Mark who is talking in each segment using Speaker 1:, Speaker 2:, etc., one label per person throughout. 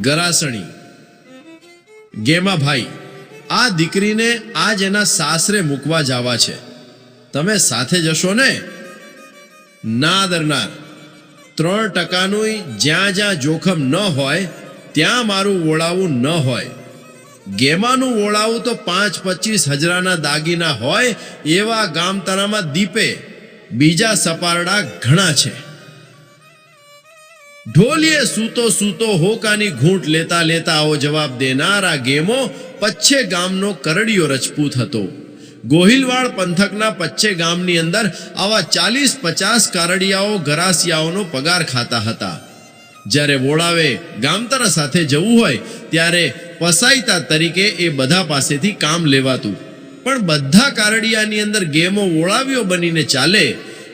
Speaker 1: ગરાસણી. ગેમાભાઈ, આ દીકરીને આજ એના સાસરે મૂકવા જવા છે. તમે સાથે જશો ને? ના દરનાર. ત્રણ ટકાનું જ્યાં જ્યાં જોખમ ન હોય, ત્યાં મારું વોળાવું ન હોય. ગેમાનું વોળાવું તો પાંચ પચીસ હજારના દાગીના હોય, એવા ગામતરામાં દીપે. બીજા સપારડા ઘણા છે. ઢોલીએ સૂતો સૂતો હોકાની ઘૂંટ લેતા લેતા આવો જવાબ દેનારા ગેમો પચ્છે ગામનો કરડિયો રજપૂત હતો. ગોહિલવાડ પંથકના પચ્છે ગામની અંદર આવા ચાલીસ પચાસ કારડિયાઓ ગરાસિયાઓનો પગાર ખાતા હતા. જ્યારે વોળાવે ગામતરા સાથે જવું હોય ત્યારે પસાયતા તરીકે એ બધા પાસેથી કામ લેવાતું. પણ બધા કારડિયાની અંદર ગેમો વોળાવ્યો બનીને ચાલે,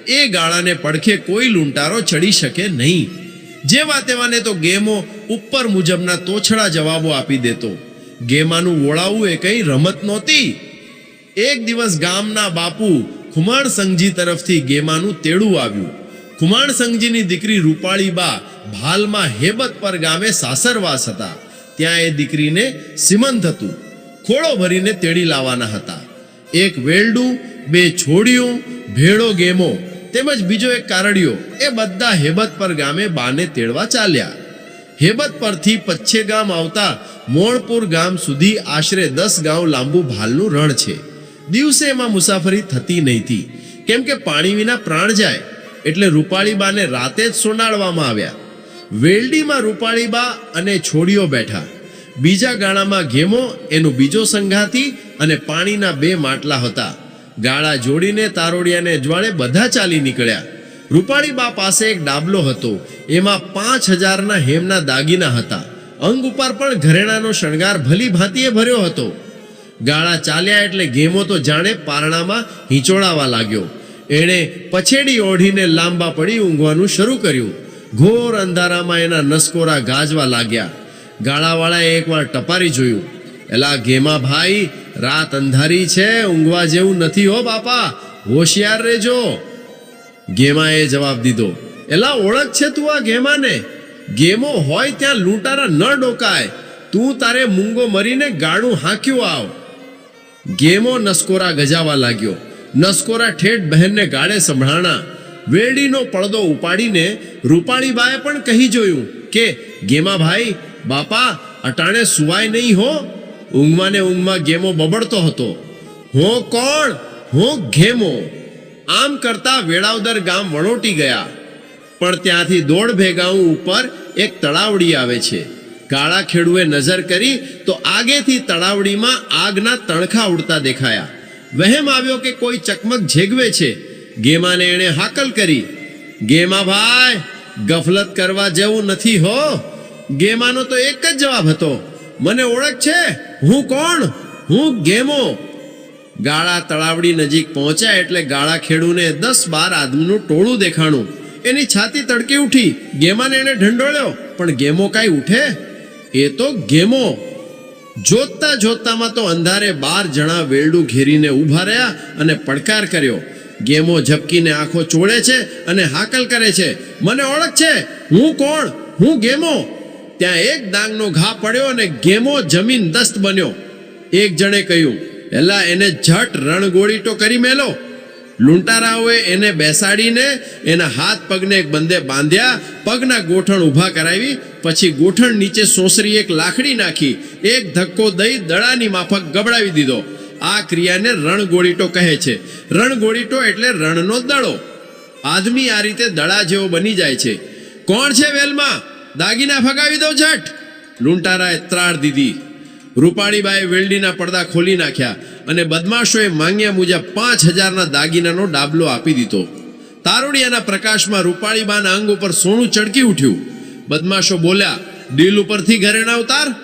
Speaker 1: એ ગાળાને પડખે કોઈ લૂંટારો ચડી શકે નહીં. જેવા તેવાને તો ગેમો ઉપર મુજબના તોછડા જવાબો આપી દેતો. ગેમાનું વોળાવું એ કઈ રમત નહોતી. એક દિવસ ગામના બાપુ ખુમાણ સંઘજી તરફથી ગેમાનું તેડું આવ્યું. ખુમાણ સંઘજીની દીકરી રૂપાળીબા ભાલમાં હેબત પર ગામે સાસરવાસ હતા. ત્યાં એ દીકરીને સિમંત હતું. ખોળો ભરીને તેડી લાવવાના હતા. એક વેલડું, બે છોડિયું, ભેળો ગેમો તેમજ બીજો એક કારડિયો, એ બધા હેબત પર ગામે બાને તેડવા ચાલ્યા. હેબત પરથી પચ્છે ગામ આવતા મોણપુર ગામ સુધી આશરે દસ ગાંવ લાંબુ ભાલનું રણ છે. દિવસે એમાં મુસાફરી થતી નહીતી. કેમ કે પાણી વિના પ્રાણ જાય, એટલે રૂપાળીબાને રાતે જ સોનાડવામાં આવ્યા. વેલડીમાં રૂપાળીબા અને છોડીઓ બેઠા. બીજા ગાળામાં ઘેમો, એનો બીજો સંઘાતી અને પાણીના બે માટલા હતા. ગાળા જોડીને તારોડિયાને અજવાળે બધા ચાલી નીકળ્યા. રૂપાળીબા પાસે એક ડાબલો હતો. એમાં પાંચ હજારના હેમના દાગીના હતા. અંગ ઉપર પણ ઘરેણાનો શણગાર ભલી ભાંતિએ ભર્યો હતો. ગાળા ચાલ્યા એટલે ગેમો તો જાણે પારણામાં હિંચોળાવા લાગ્યો. એણે પછેડી ઓઢીને લાંબા પડી ઊંઘવાનું શરૂ કર્યું. ઘોર અંધારામાં એના નસકોરા ગાજવા લાગ્યા. ગાળાવાળાએ એકવાર ટપારી જોયું. એલા ગેમા ભાઈ, રાત અંધારી છે, ઊંઘવા જેવું નથી હો બાપા, હોશિયાર રહેજો. ગેમાએ જવાબ દીધો, એલા ઓળખ છે તું આ ગેમાને ગેમો હોય ત્યાં લૂંટારા ન ડોકાય, તું તારે મૂંગો મરીને ગાળું હાંક્યું આવ. ગેમો નસકોરા ગજાવા લાગ્યો, નસકોરા ઠેઠ બહેનને ગાળે સંભળાણા વેડીનો પડદો ઉપાડીને રૂપાળીબાએ પણ કહી જોયું કે ગેમાભાઈ બાપા, અટાણે સુવાય નહીં હો. ઊંઘમાં ને ઊંઘમાં ગેમો બબડતો હતો. હું કોણ? હું ઘેમો. આમ કરતા વેળાવદર ગામ વણોટી ગયા. પણ ત્યાંથી દોડ ભેગાઉં ઉપર એક તળાવડી આવે છે. કાળા ખેડુએ નજર કરી તો આગેથી તળાવડીમાં આગના તણખા ઉડતા દેખાયા. વહેમ આવ્યો કે કોઈ ચકમક ઝેગવે છે. ગેમાને એણે હાકલ કરી. ગેમા ભાઈ, ગફલત કરવા જેવું નથી હો. ગેમાનો તો એક જ જવાબ હતો. મને ઓળખ છે? હું કોણ? હું ગેમો. ગાળા તળાવડી નજીક પહોંચ્યા એટલે ગાળા ખેડૂને દસ બાર આદમીનું ટોળું દેખાણું. એની છાતી તડકી ઉઠી. ગેમાને એને ઢંડોળ્યો પણ ગેમો કાંઈ ઉઠે? એ તો ગેમો. જોતતા જોતતામાં તો અંધારે બાર જણા વેલડું ઘેરીને ઊભા રહ્યા અને પડકાર કર્યો. ગેમો ઝપકીને આંખો ચોળે છે અને હાકલ કરે છે. મને ઓળખ છે. હું કોણ? હું ગેમો. ત્યાં એક ડાંગનો ઘા પડ્યો અને ગેમો જમીન દસ્ત બન્યો. એક જણે કહ્યું, એલા, એને ઝટ રણગોળીટો કરી મેલો. લૂંટારાઓએ એને બેસાડીને એના હાથ પગને એક બંદે બાંધ્યા, પગના ગોઠણ ઊભા કરાવી, પછી ગોઠણ નીચે સોસરી એક લાકડી નાખી, એક ધક્કો દઈ દડાની માફક ગબડાવી દીધો. આ ક્રિયાને રણગોળીટો કહે છે. રણગોળીટો એટલે રણનો દડો. આદમી આ રીતે દડા જેવો બની જાય છે. કોણ છે વેલમાં? દાગીના ફગાવી દો ઝટ. લૂંટારાએ ત્રાળ દીધી. રૂપાણીબાએ વેલ્ડીના પડદા ખોલી નાખ્યા અને બદમાશોએ માંગ્યા મુજબ પાંચ હજારના દાગીનાનો ડાબલો આપી દીધો. તારોડિયાના પ્રકાશમાં રૂપાળીબાના અંગ ઉપર સોનું ચડકી ઉઠ્યું. બદમાશો બોલ્યા ડીલ ઉપરથી ઘરેણા ઉતાર.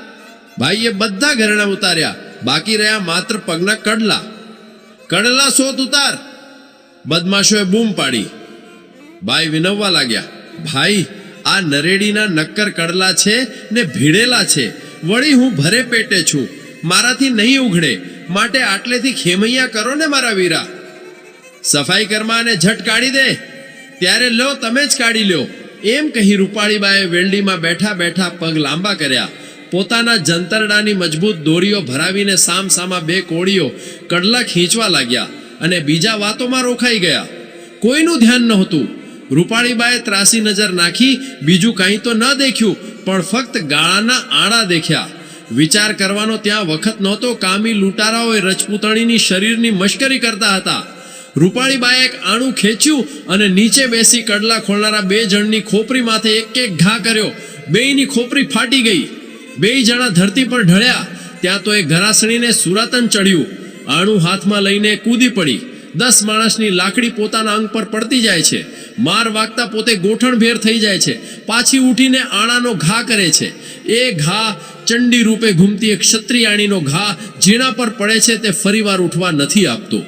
Speaker 1: ભાઈએ બધા ઘરેણા ઉતાર્યા. બાકી રહ્યા માત્ર પગના કડલા. કડલા સોત ઉતાર. બદમાશોએ બૂમ પાડી. ભાઈ વિનવવા લાગ્યા. ભાઈ આ નરેડીના નક્કર કડલા છે ને ભીડેલા છે. વળી હું ભરે પેટે છું. મારાથી નહીં ઉઘડે. માટે આટલેથી ખેમૈયા કરો ને મારા વીરા. સફાઈ કરમાં અને ઝટ કાઢી દે. ત્યારે લો, તમે જ કાઢી લ્યો. એમ કહી રૂપાળીબાએ વેલડીમાં બેઠા બેઠા પગ લાંબા કર્યા. પોતાના જંતરડાની મજબૂત દોરીઓ ભરાવીને સામ સામા બે કોળીઓ કડલા ખીંચવા લાગ્યા અને બીજા વાતોમાં રોકાઈ ગયા. કોઈનું ધ્યાન નહોતું. રૂપાળીબાએ ત્રાસી નજર નાખી, બીજું કાંઈ તો ન દેખ્યું, પણ ફક્ત ગાળાના આડા દેખ્યા. વિચાર કરવાનો ત્યાં વખત નહોતો, કામી લૂંટારાઓએ રજપૂતાણીની શરીરની મશ્કરી કરતા હતા. રૂપાળીબાએ એક આણું ખેંચ્યું અને નીચે બેસી કડલા ખોલનારા બે જણની ખોપરી માથે એક એક ઘા કર્યો. બેયની ખોપરી ફાટી ગઈ. બેય જણા ધરતી પર ઢળ્યા. ત્યાં તો એ ઘરાસણીને સુરાતન ચડ્યું. આણું હાથમાં લઈને કૂદી પડી. દસ માણસની લાકડી પોતાના અંગ પર પડતી જાય છે. માર વાગતા પોતે ગોઠણભેર થઈ જાય છે. પાછી ઉઠીને આણાનો ઘા કરે છે. એ ઘા ચંડી રૂપે ઘૂમતી એક ક્ષત્રિયાણીનો ઘા જેના પર પડે છે તે ફરીવાર ઉઠવા નથી આપતો.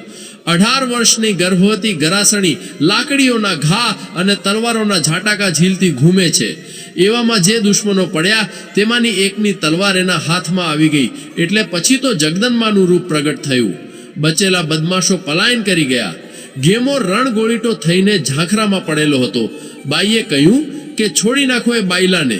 Speaker 1: અઢાર વર્ષની ગર્ભવતી ગરાસણી લાકડીઓના ઘા અને તલવારોના ઝાટાકા ઝીલથી ઘૂમે છે. એવામાં જે દુશ્મનો પડ્યા તેમાંની એકની તલવાર એના હાથમાં આવી ગઈ. એટલે પછી તો જગદંબાનું રૂપ પ્રગટ થયું. બચેલા બદમાશો પલાયન કરી ગયા. ગેમો રણગોળીટો થઈને ઝાંખરામાં પડેલો હતો. બાઈએ કહ્યું કે છોડી નાખો એ બાયલાને.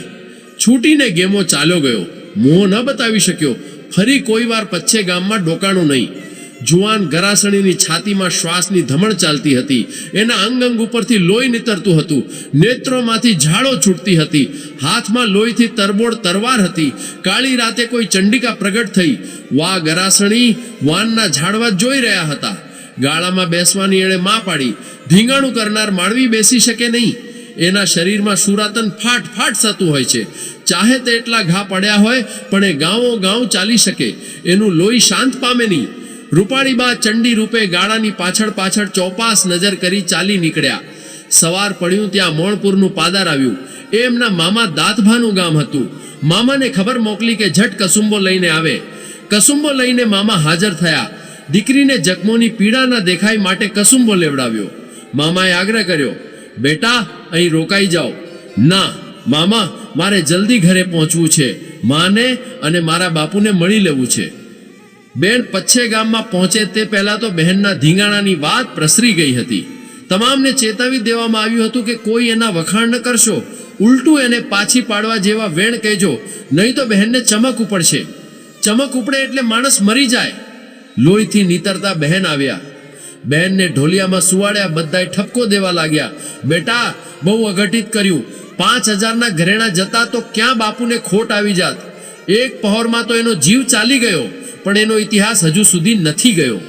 Speaker 1: છૂટીને ગેમો ચાલ્યો ગયો. મોં ન બતાવી શક્યો. ફરી કોઈ વાર પચ્છે ગામમાં ડોકાણો નહીં. જુવાન ગરાસણીની છાતીમાં શ્વાસની ધમણ ચાલતી હતી. એના અંગ અંગ ઉપરથી લોહી નીતરતું હતું. નેત્રોમાંથી ઝાડો છૂટતી હતી. હાથમાં લોહીથી તરબોળ તરવાર હતી. કાળી રાતે કોઈ ચંડિકા પ્રગટ થઈ. વા ગરાસણી વાનના ઝાડવા જોઈ રહ્યા હતા. ગાળામાં બેસવાની એણે માં પાડી. ધીંગાણું કરનાર માળવી બેસી શકે નહીં. એના શરીરમાં સુરાતન ફાટ ફાટ થતું હોય છે. ચાહે તે એટલા ઘા પડ્યા હોય, પણ એ ગાંવો ગાંવ ચાલી શકે. એનું લોહી શાંત પામે નહીં. રૂપાળીબા ચંડી રૂપે ગાળાની પાછળ પાછળ ચોપાસ નજર કરી ચાલી નીકળ્યા. સવાર પડ્યું ત્યાં મોણપુરનું પાદર આવ્યું. એ એમના મામા દાતભાનું ગામ હતું. મામાને ખબર મોકલી કે ઝટ કસુંબો લઈને આવે. કસુંબો લઈને મામા હાજર થયા. દીકરીને જખમોની પીડા ન દેખાય માટે કસુંબો લેવડાવ્યો. મામાએ આગ્રહ કર્યો, બેટા, અહીં રોકાઈ જાઓ. ના, મામા, મારે જલ્દી ઘરે પહોંચવું છે. માને અને મારા બાપુને મળી લેવું છે. બેન પચ્છે ગામમાં પહોંચે તે પહેલા તો બહેનના ધીંગાણાની વાત પ્રસરી ગઈ હતી. તમામને ચેતાવી દેવામાં આવ્યું હતું કે કોઈ એના વખાણ ન કરશો. ઉલટું એને પાછી પાડવા જેવા વેણ કહેજો, નહીં તો બહેનને ચમક ઉપડશે. ચમક ઉપડે એટલે માણસ મરી જાય. લોહીથી નીતરતા બહેન આવ્યા. બહેનને ઢોલિયામાં સુવાડ્યા, બધાય ઠપકો દેવા લાગ્યા. બેટા, બહુ અઘટિત કર્યું. પાંચ હજારના ઘરેણા જતા તો ક્યાં બાપુને ખોટ આવી જાત? એક પહોરમાં તો એનો જીવ ચાલી ગયો. પણ એનો ઇતિહાસ હજુ સુધી નથી ગયો.